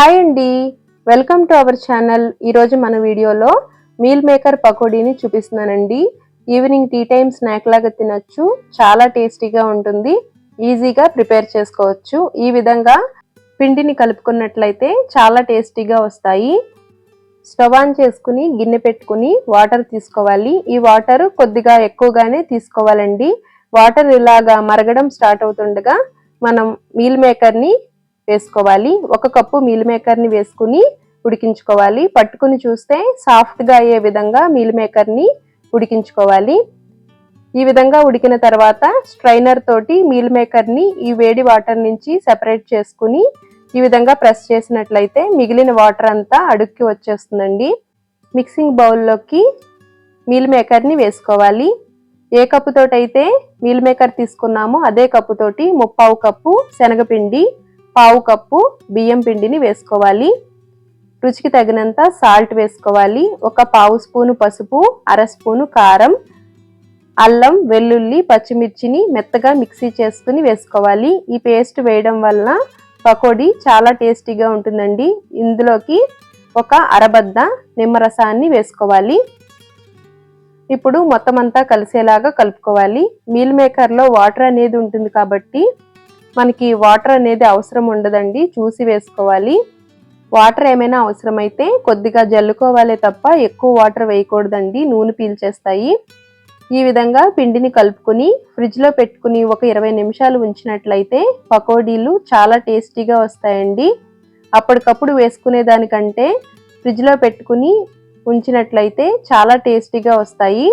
Hi అండి. Welcome to our channel. ఈరోజు మన వీడియోలో మీల్ మేకర్ పకోడీని చూపిస్తున్నానండి. ఈవినింగ్ టీ టైం స్నాక్ లాగా తినొచ్చు. చాలా టేస్టీగా ఉంటుంది. ఈజీగా ప్రిపేర్ చేసుకోవచ్చు. ఈ విధంగా పిండిని కలుపుకున్నట్లయితే చాలా టేస్టీగా వస్తాయి. స్టవ్ ఆన్ చేసుకుని గిన్నె పెట్టుకుని వాటర్ తీసుకోవాలి. ఈ వాటర్ కొద్దిగా ఎక్కువగానే తీసుకోవాలండి. వాటర్ ఇలాగా మరగడం స్టార్ట్ అవుతుండగా మనం మీల్ మేకర్ని వేసుకోవాలి. ఒక కప్పు మీల్ మేకర్ని వేసుకుని ఉడికించుకోవాలి. పట్టుకుని చూస్తే సాఫ్ట్గా అయ్యే విధంగా మీల్ మేకర్ని ఉడికించుకోవాలి. ఈ విధంగా ఉడికిన తర్వాత స్ట్రైనర్ తోటి మీల్ మేకర్ని ఈ వేడి వాటర్ నుంచి సెపరేట్ చేసుకుని ఈ విధంగా ప్రెస్ చేసినట్లయితే మిగిలిన వాటర్ అంతా అడుక్కి వచ్చేస్తుందండి. మిక్సింగ్ బౌల్లోకి మీల్ మేకర్ని వేసుకోవాలి. ఏ కప్పుతోటైతే మీల్ మేకర్ తీసుకున్నామో అదే కప్పుతోటి ముప్పావు కప్పు శనగపిండి పావు కప్పు బియ్యం పిండిని వేసుకోవాలి. రుచికి తగినంత సాల్ట్ వేసుకోవాలి. ఒక పావు స్పూను పసుపు అర స్పూను కారం అల్లం వెల్లుల్లి పచ్చిమిర్చిని మెత్తగా మిక్సీ చేసుకుని వేసుకోవాలి. ఈ పేస్ట్ వేయడం వలన పకోడీ చాలా టేస్టీగా ఉంటుందండి. ఇందులోకి ఒక అరబద్ద నిమ్మరసాన్ని వేసుకోవాలి. ఇప్పుడు మొత్తం అంతా కలిసేలాగా కలుపుకోవాలి. మీల్ మేకర్లో వాటర్ అనేది ఉంటుంది కాబట్టి మనకి వాటర్ అనేది అవసరం ఉండదండి చూసి వేసుకోవాలి. వాటర్ ఏమైనా అవసరమైతే కొద్దిగా జల్లుకోవాలే తప్ప ఎక్కువ వాటర్ వేయకూడదండి నూనె పీల్చేస్తాయి. ఈ విధంగా పిండిని కలుపుకుని ఫ్రిడ్జ్లో పెట్టుకుని ఒక ఇరవై నిమిషాలు ఉంచినట్లయితే పకోడీలు చాలా టేస్టీగా వస్తాయండి. అప్పటికప్పుడు వేసుకునే దానికంటే ఫ్రిడ్జ్లో పెట్టుకుని ఉంచినట్లయితే చాలా టేస్టీగా వస్తాయి.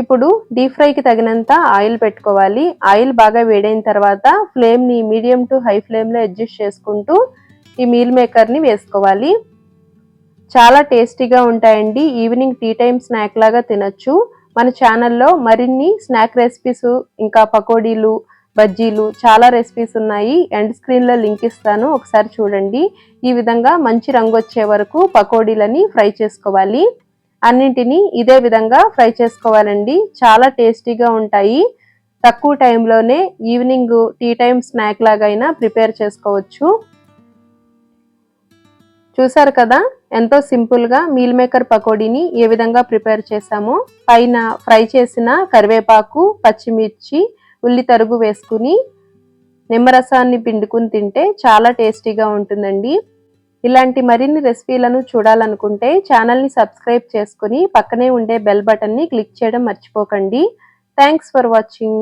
ఇప్పుడు డీప్ ఫ్రైకి తగినంత ఆయిల్ పెట్టుకోవాలి. ఆయిల్ బాగా వేడైన తర్వాత ఫ్లేమ్ని మీడియం టు హై ఫ్లేమ్లో అడ్జస్ట్ చేసుకుంటూ ఈ మీల్ మేకర్ని వేసుకోవాలి. చాలా టేస్టీగా ఉంటాయండి. ఈవినింగ్ టీ టైం స్నాక్ లాగా తినచ్చు. మన ఛానల్లో మరిన్ని స్నాక్ రెసిపీస్ ఇంకా పకోడీలు బజ్జీలు చాలా రెసిపీస్ ఉన్నాయి. ఎండ్ స్క్రీన్లో లింక్ ఇస్తాను. ఒకసారి చూడండి. ఈ విధంగా మంచి రంగు వచ్చే వరకు పకోడీలని ఫ్రై చేసుకోవాలి. అన్నింటినీ ఇదే విధంగా ఫ్రై చేసుకోవాలండి. చాలా టేస్టీగా ఉంటాయి. తక్కువ టైంలోనే ఈవినింగ్ టీ టైం స్నాక్ లాగైనా ప్రిపేర్ చేసుకోవచ్చు. చూసారు కదా? ఎంతో సింపుల్గా మీల్ మేకర్ పకోడీని ఏ విధంగా ప్రిపేర్ చేసామో పైన ఫ్రై చేసిన కరివేపాకు పచ్చిమిర్చి ఉల్లి తరుగు వేసుకుని నిమ్మరసాన్ని పిండుకుని తింటే చాలా టేస్టీగా ఉంటుందండి. ఇలాంటి మరిన్ని రెసిపీలను చూడాలనుకుంటే ఛానల్ని సబ్స్క్రైబ్ చేసుకుని పక్కనే ఉండే బెల్ బటన్ని క్లిక్ చేయడం మర్చిపోకండి. Thanks for watching.